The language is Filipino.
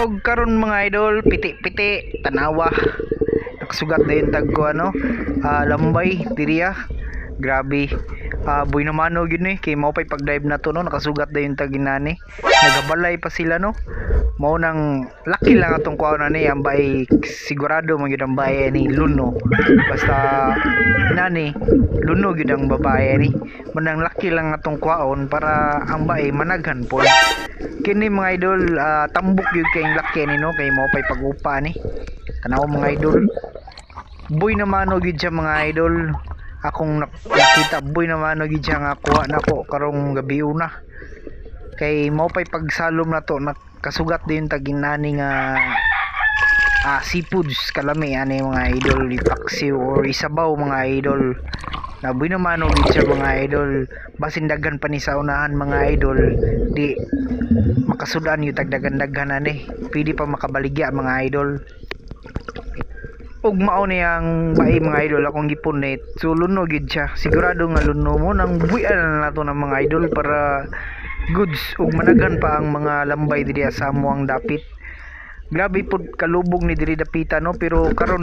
Og karon mga idol, piti-piti, tanawa. Nakasugat na yung tag ko ano, ah, lambay, diriya. Grabe. Buhay na mano yun eh. Kay mao pa'y pag-dive na to no, nakasugat na yung tag inani. Nagabalay pa sila no. Mao nang laki lang atong kuha na ni ang bay sigurado mo yun ang bae ni Luno. Basta inani Luno yun ang babae ni. Manang laki lang atong kuhaon para ang bae managhan po kini mga idol ah, tambok yun kayong laki ni no kay mo pay pagupa ni tanaw mga idol boy naman og siya mga idol akong nak- nakita boy naman og siya nga kuha nako karong gabi una. Kay mo pay pagsalom na to nakasugat din taginani nga ah, seafoods kalami ani mga idol ipaksiw or isabaw mga idol. Naboy naman siya mga idol. Basin daghan pa ni sa unahan mga idol di makasudan yung tagdagan-daghan ani. Pwede pa makabaligya mga idol ug mao niyang bae mga idol akong gipunit so luno gid siya. Sigurado nga luno mo nang buyan na nato ng mga idol para goods ug managhan pa ang mga lambay diri sa amuang dapit. Grabe pud kalubog ni diri dapita no? Pero karon